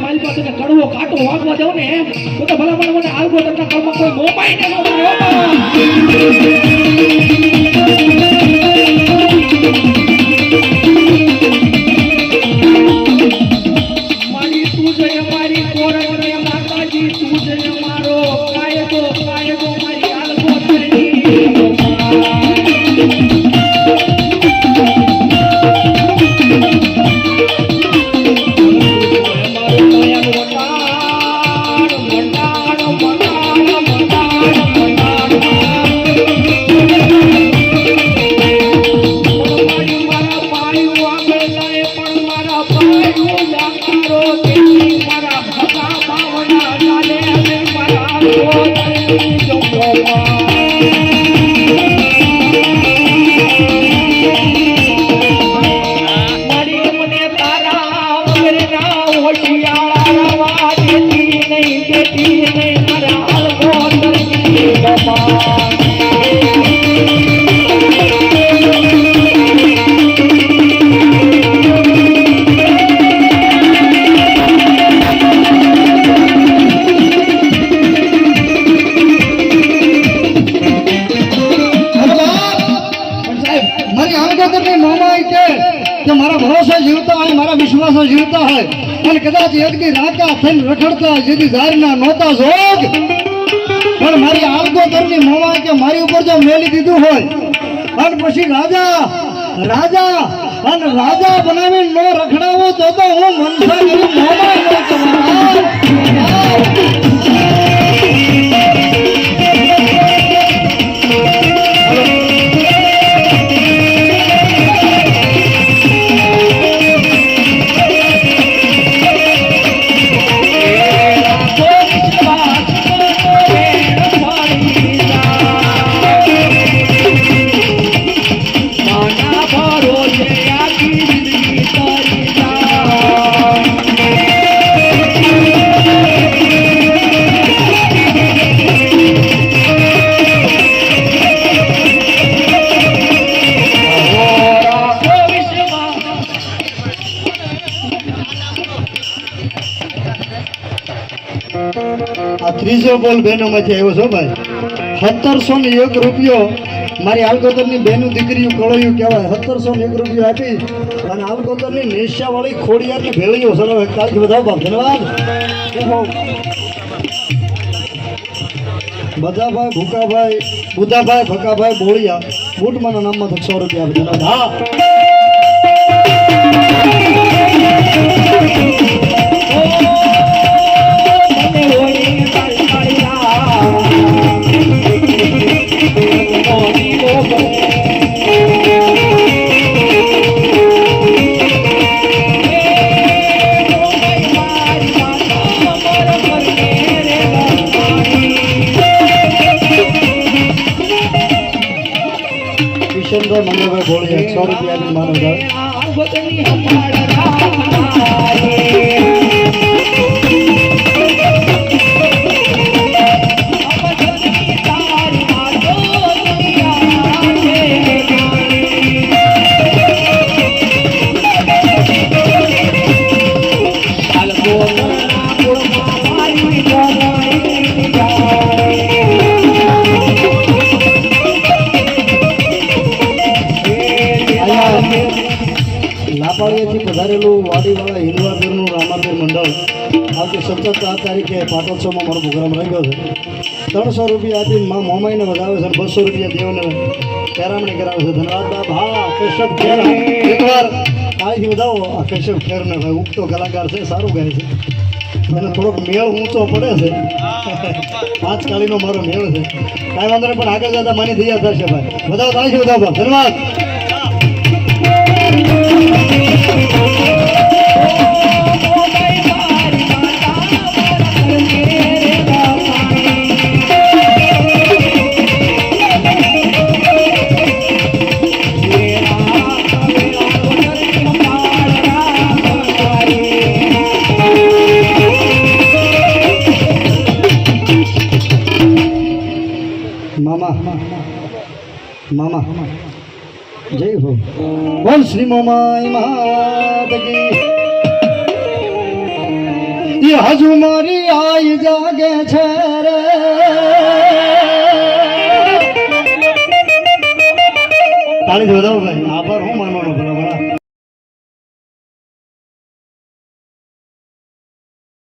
માલપા તને કડવો કાટો વાગવા દઉં ને તો તો ભલા મને હાલ તમને કર્મ કોઈ મોમાઈ ને મારી કે મારા ભરોસે જીવતા હોય, મારા વિશ્વાસો જીવતા હોય. અને કદાચ એક દી રાકા થઈને રખડતા જેથી જાહેરના નહોતા જોગ. પણ મારી આંગોતરની મામાઈ કે મારી ઉપર જો મેલી દીધું હોય, અને પછી રાજા રાજા, અને રાજા બનાવીને નો રખડાવો તો તો હું મનસા કરી મામાઈ આ ત્રીજો બોલ બહેનોમાંથી આવ્યો છો ભાઈ. સત્તરસો ને એક રૂપિયો મારી આલકોતરની બેનું દીકરીયું કળોયું કહેવાય. સત્તરસો ને એક રૂપિયો આપી અને આલકોતરની નેશિયાવાળી ખોડિયારની ભેળીઓ ચલો કાલથી બધા બાપ ધન્યવાદ. બધાભાઈ, ભૂકાભાઈ, બુધાભાઈ, ભકાભાઈ, બોળિયા. બુટમાના નામમાં સો રૂપિયા આપી ધન્યવાદ. હા. કિશનભાઈ મંગળભાઈ બોળિયા સો રૂપિયા આપી લાપાળીએથી પધારેલું વાડીવાળા હિન્દવાદરનું રામાબીર મંડળ આવતી સત્તર ચાર તારીખે પાટોત્સવમાં મારો પ્રોગ્રામ રહ્યો છે. ત્રણસો રૂપિયા આપી મા મોમાઈને વધાવે છે બસો રૂપિયા દેવને પેરામણી કરાવે છે. ધન્યવાદ બાપ. હા, કેશવ ખેર. એકવાર આજથી વધાવો. આ કેશવ ખેરને ભાઈ ઉગતો કલાકાર છે, સારું ગાય છે. અને થોડોક મેળ ઊંચો પડે છે. આજકાલીનો મારો મેળ છે. કાંઈ વાંધો પણ આગળ જતા માની જતા થશે ભાઈ. વધાવો તાળી વધાવો બાપ. ધન્યવાદ. મામા મામા, જય હો. બોલ શ્રી મામા માત કી હજુ મારી આઈ જાગે છે રે. તાળી જોડાવ